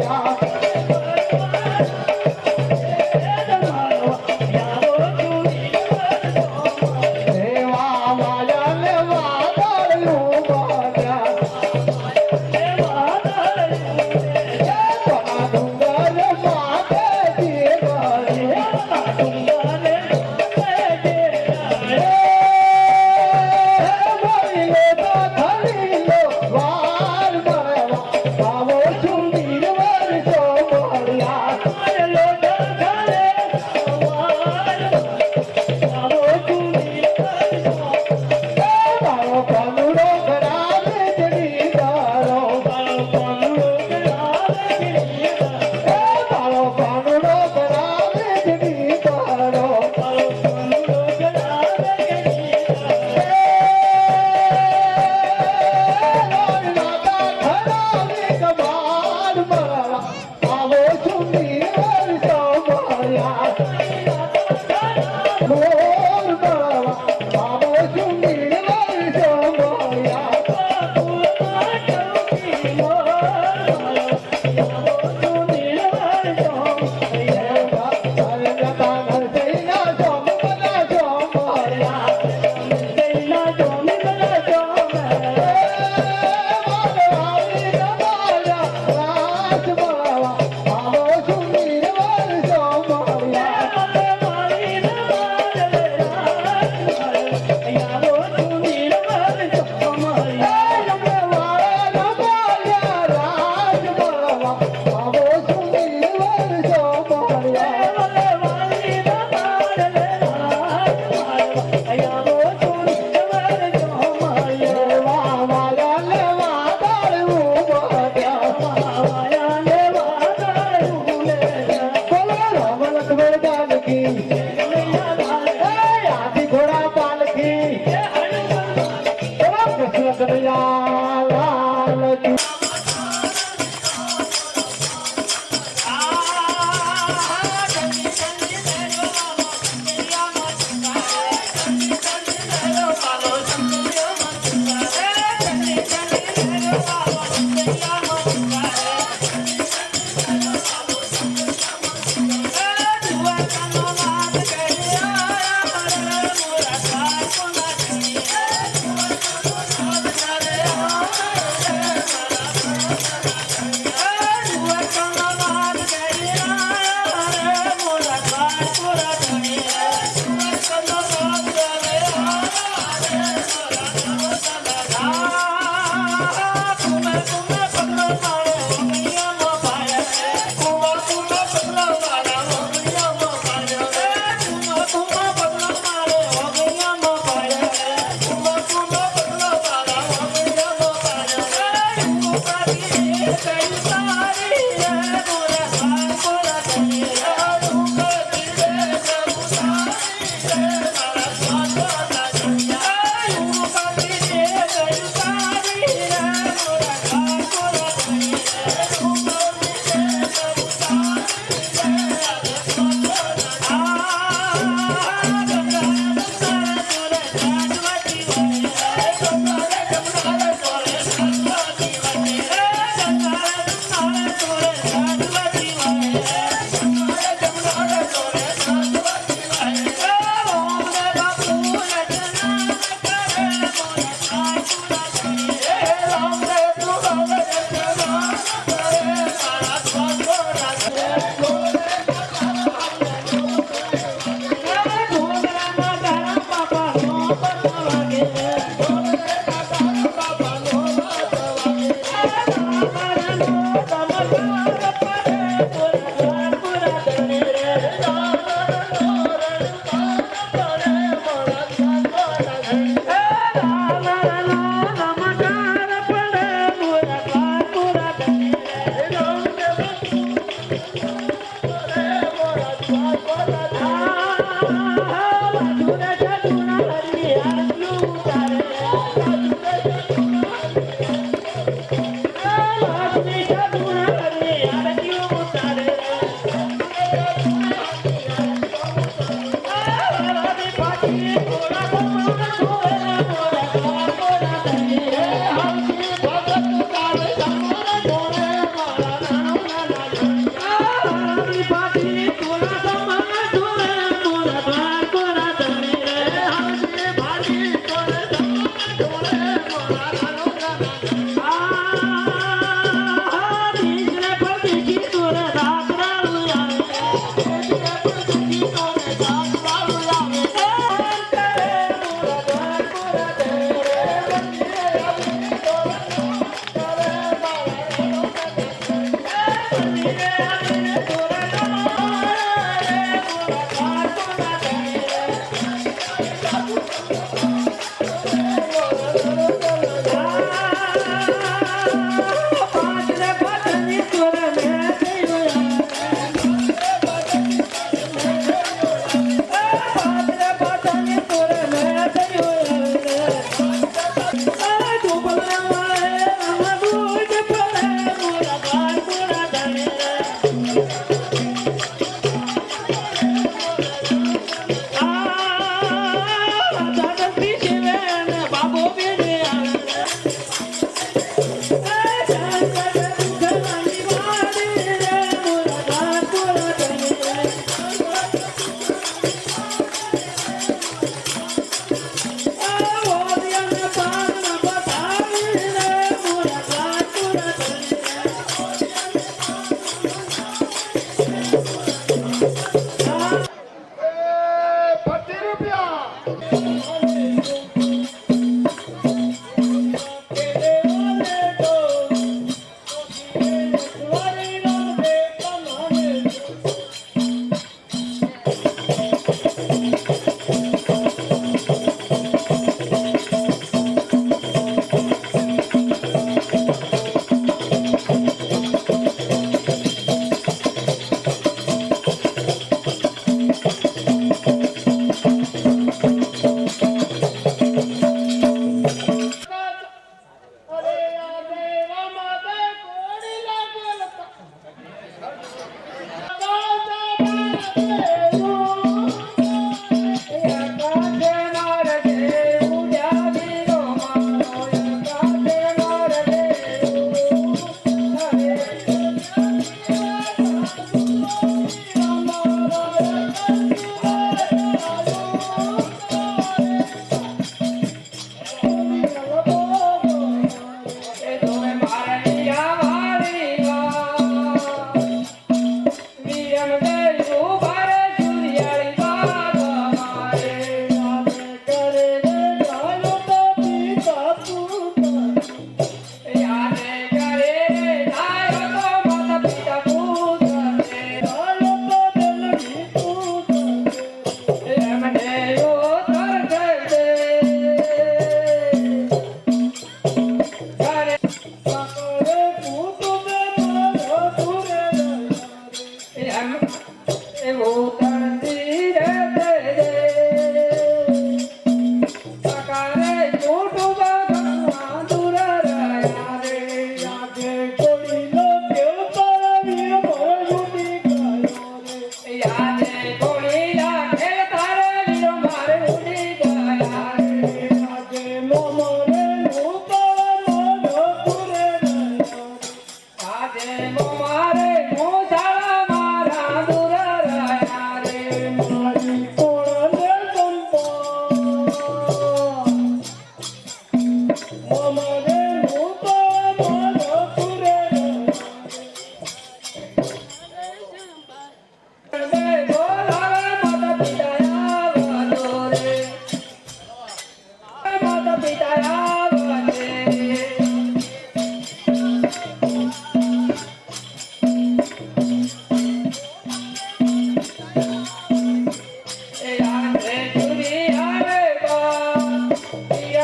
Yeah.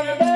Thank you.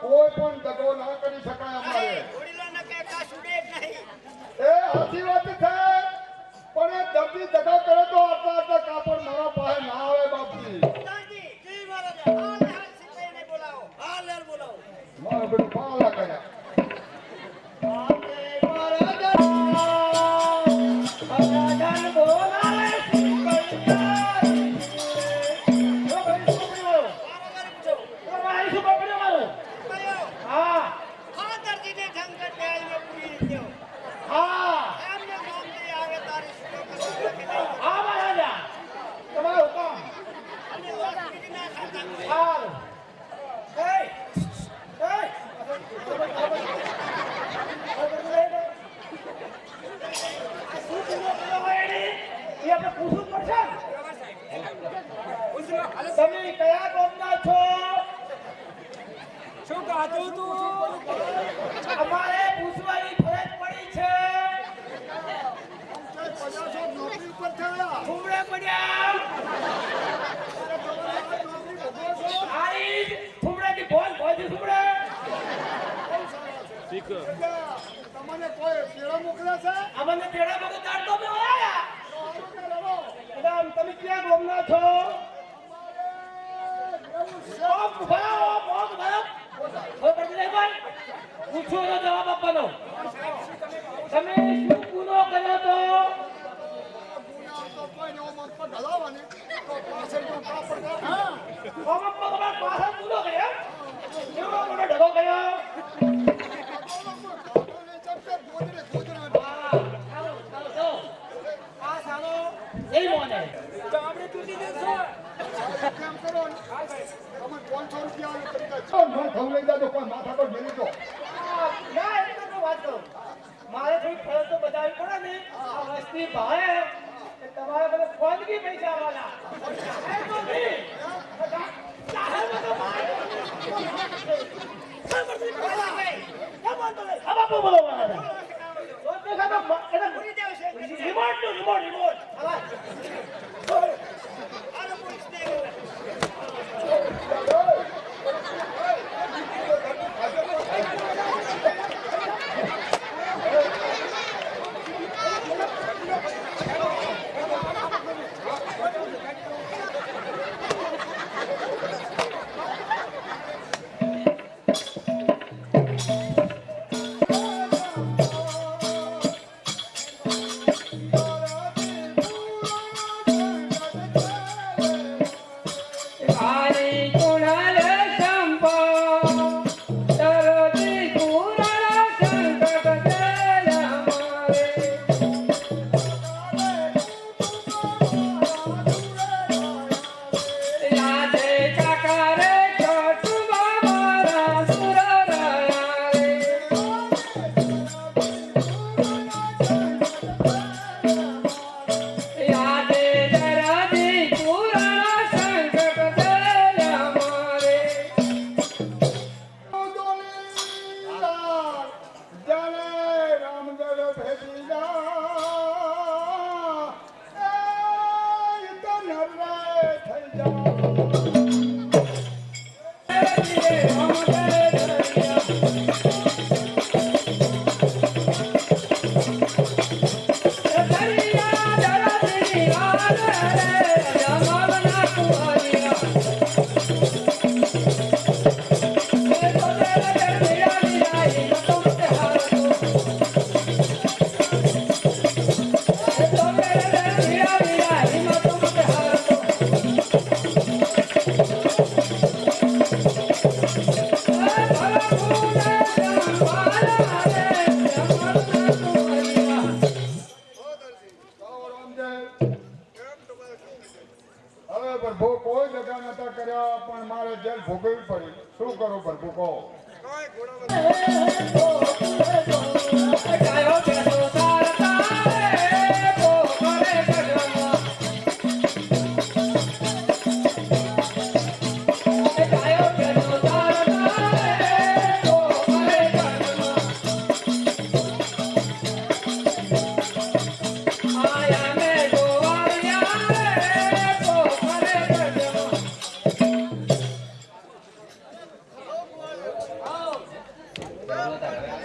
કોઈ પણ દગો ના કરી શકાય અમારે. એ સાચી વાત છે પણ એ દર્દી દગા કરે તો આટલા આટલા કાપડ મારા પાસે ના આવે બાપજી. મારા બધું પાલા કર્યા. એટલે તમને કોઈ કેળો મોકલ્યા છે? અમને તેડા મગજ તાડતો મેં આયા તો રડો. કદામ તમે ક્યાં ગોમના છો? એવું પછી તો જવાબ આપવાનો. તમે શું ગુનો કર્યો તો? પાછળ ગુનો કર્યો? કેવો ગુનો ઢગો કર્યો? મારે થોડી ફરજ તો બતાવવી પડે ને આ વસ્તી ભાવે તમારે બધા ખોદગી પૈસા. બધા જાહેરમાં તો મારે. વાંધો નહીં? આ બાપુ રિમોટ રિમોટ રિમોટ. હવે પ્રભુ કોઈ દગા નતા કર્યા, પણ મારે જેલ ભોગવવી પડી. શું કરું પ્રભુ કહો Yeah.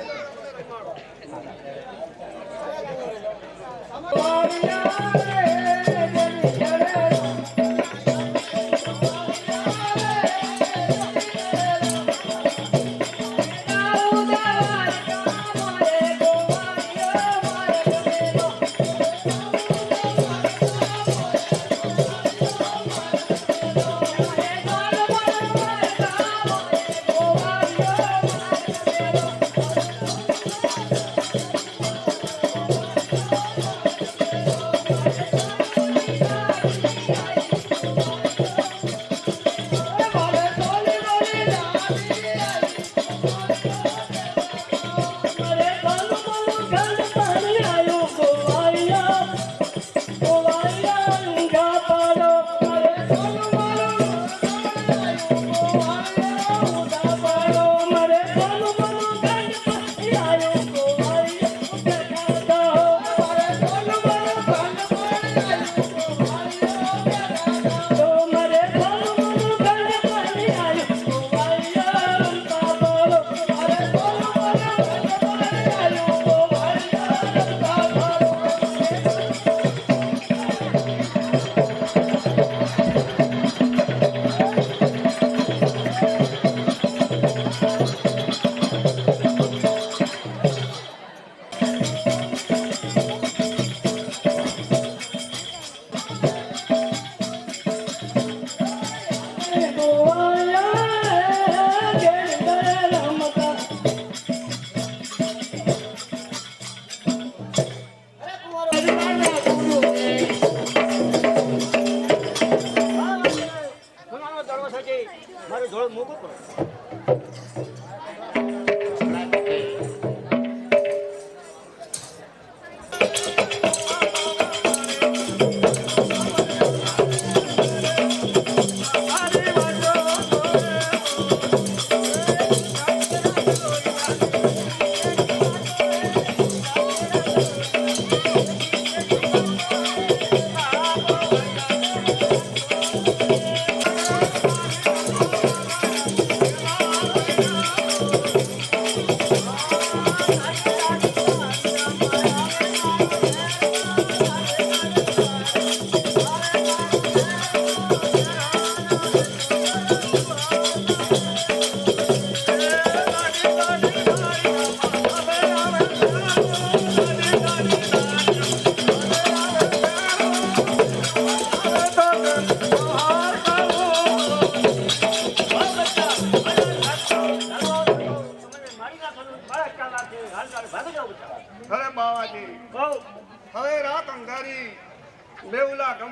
残った。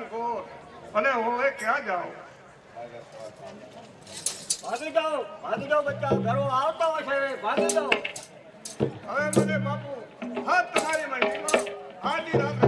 ગમખોર અને હવે ક્યાં જાઉં? ભાગી જાઓ ભાગી જાઓ બચ્ચા ઘરો આવતા હોય છે ભાગી જાઓ. હવે મને બાપુ હા તમારી મરજીમાં આજી રાત